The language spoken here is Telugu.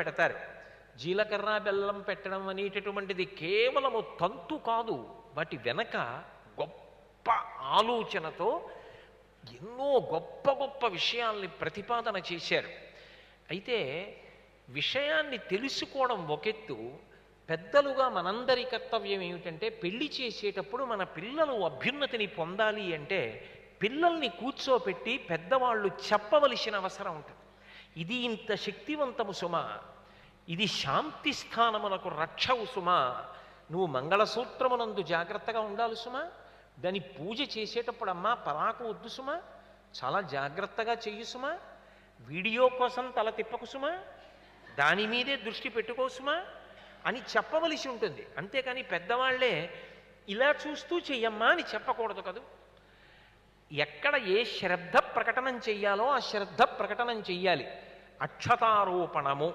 పెడతారు. జీలకర్ర బెల్లం పెట్టడం అనేటటువంటిది కేవలము తంతు కాదు. వాటి వెనక గొప్ప ఆలోచనతో ఎన్నో గొప్ప గొప్ప విషయాల్ని ప్రతిపాదన చేశారు. అయితే విషయాన్ని తెలుసుకోవడం ఒకెత్తు పెద్దలుగా మనందరి కర్తవ్యం ఏమిటంటే పెళ్ళి చేసేటప్పుడు మన పిల్లలు అభ్యున్నతిని పొందాలి అంటే పిల్లల్ని కూర్చోపెట్టి పెద్దవాళ్ళు చెప్పవలసిన అవసరం ఉంటుంది. ఇది ఇంత శక్తివంతము సుమ. ఇది శాంతి స్థానమునకు రక్షవు సుమ. నువ్వు మంగళసూత్రమునందు జాగ్రత్తగా ఉండాలి సుమ. దాని పూజ చేసేటప్పుడు అమ్మా పరాకు వద్దు సుమ. చాలా జాగ్రత్తగా చెయ్యి సుమా. వీడియో కోసం తల తిప్పకు సుమ. దాని మీదే దృష్టి పెట్టుకో అని చెప్పవలసి ఉంటుంది. అంతేకాని పెద్దవాళ్ళే ఇలా చూస్తూ చెయ్యమ్మా అని చెప్పకూడదు కదా. ఎక్కడ ఏ శ్రద్ధ ప్రకటనం చెయ్యాలో ఆ శ్రద్ధ ప్రకటనం చెయ్యాలి. అక్షతారోపణము